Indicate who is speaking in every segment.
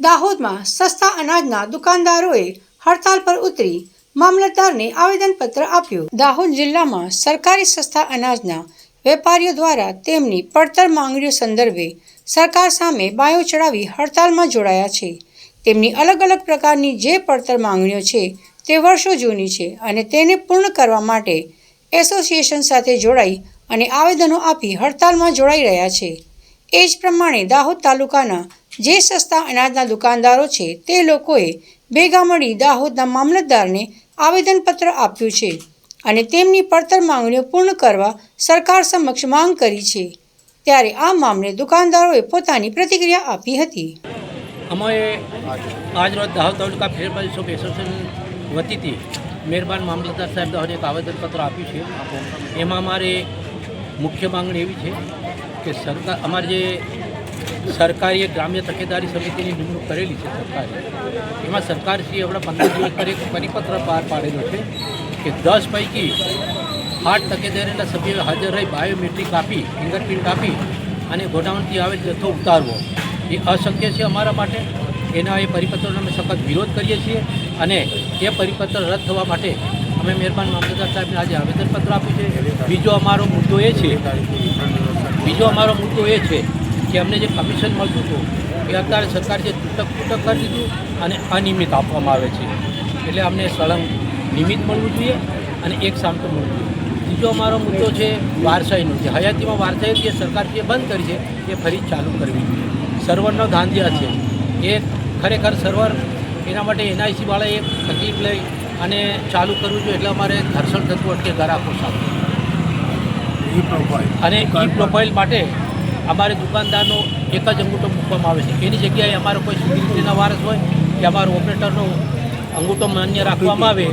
Speaker 1: દાહોદમાં સસ્તા અનાજના દુકાનદારોએ હડતાલ પર ઉતરી મામલતદારને આવેદનપત્ર આપ્યું. દાહોદ જિલ્લામાં સરકારી સસ્તા અનાજના વેપારીઓ દ્વારા તેમની પડતર માંગણીઓ સંદર્ભે સરકાર સામે બાયો ચડાવી હડતાલમાં જોડાયા છે. તેમની અલગ અલગ પ્રકારની જે પડતર માંગણીઓ છે તે વર્ષો જૂની છે અને તેને પૂર્ણ કરવા માટે એસોસિએશન સાથે જોડાઈ અને આવેદનો આપી હડતાલમાં જોડાઈ રહ્યા છે. એ જ પ્રમાણે દાહોદ તાલુકાના જે સસ્તા અનાજના દુકાનદારો છે, તે લોકોએ ભેગા મળી દાહોદના મામલતદારને આવેદનપત્ર આપ્યું છે અને તેમની પડતર માંગણીઓ પૂર્ણ કરવા સરકાર સમક્ષ માંગ કરી છે. ત્યારે આ મામલે દુકાનદારોએ પોતાની પ્રતિક્રિયા આપી હતી.
Speaker 2: અમે આજરોજ દાહોદ તાલુકા ફેરબદલ શોપ એસોસિએશન વતીથી મહેરબાન મામલતદાર સાહેબ દાહોદ એક આવેદનપત્ર આપ્યું છે. એમાં અમારે મુખ્ય માંગણી એવી છે કે સરકાર અમારે જે સરકારી એક ગ્રામ્ય તકેદારી સમિતિની નિમણૂક કરેલી છે સરકારે. એમાં સરકારશ્રીએ હમણાં પંદર દિવસ પર એક પરિપત્ર બહાર પાડેલો છે કે દસ પૈકી આઠ તકેદારીના સભ્યોએ હાજર રહી બાયોમેટ્રિક આપી, ફિંગરપ્રિન્ટ આપી અને ગોડાઉનથી આવેલ જથ્થો ઉતારવો. એ અશક્ય છે અમારા માટે. એના એ પરિપત્રનો અમે સખત વિરોધ કરીએ છીએ અને એ પરિપત્ર રદ થવા માટે અમે મહેરબાન મામલતદાર સાહેબને આજે આવેદનપત્ર આપ્યું છે. બીજો અમારો મુદ્દો એ છે, બીજો અમારો મુદ્દો એ છે કે અમને જે કમિશન મળતું હતું એ અત્યારે સરકાર જે તૂટક તૂટક કરી દીધું અને અનિયમિત આપવામાં આવે છે. એટલે અમને સળંગ નિયમિત મળવું જોઈએ અને એક સામટું મળવું જોઈએ. બીજો અમારો મુદ્દો છે વારસાઈનો જે હયાતીમાં વારસાઈ જે સરકાર જે બંધ કરી છે એ ફરી ચાલુ કરવી જોઈએ. સર્વરનો ધાંધિયા છે. એ ખરેખર સર્વર એના માટે એનઆઈસીવાળાએ એક તકલીફ લઈ અને ચાલુ કરવું જોઈએ એટલે અમારે ઘર્ષણ થતું અટકે ગ્રાહકો સાથે.
Speaker 3: ઈ
Speaker 2: અને ઈ પ્રોફાઇલ માટે અમારે દુકાનદારનો એક જ અંગૂઠો મૂકવામાં આવે છે. એની જગ્યાએ અમારો કોઈ સિક્યુરિટીના વારસ હોય કે અમારો ઓપરેટરનો અંગૂઠો માન્ય રાખવામાં આવે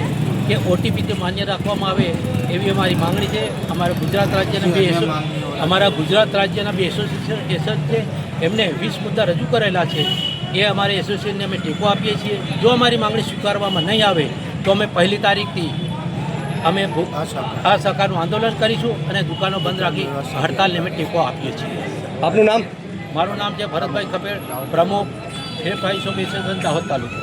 Speaker 2: કે ઓટીપીથી માન્ય રાખવામાં આવે એવી અમારી માંગણી છે. અમારા ગુજરાત રાજ્યના બે અમારા ગુજરાત રાજ્યના બે એસોસિએશન એસોસિએશન છે. એમને વીસ મુદ્દા રજૂ કરેલા છે. એ અમારે એસોસિએશનને અમે ટેકો આપીએ છીએ. જો અમારી માંગણી સ્વીકારવામાં નહીં આવે તો અમે પહેલી તારીખથી અમે આ સહકારનું આંદોલન કરીશું અને દુકાનો બંધ રાખી હડતાલને અમે ટેકો આપીએ છીએ.
Speaker 4: આપનું નામ?
Speaker 2: મારું નામ છે ભરતભાઈ કપેલ પ્રમુખ ફેરફાઈ એસોસિએશન દાહોદ તાલુકો.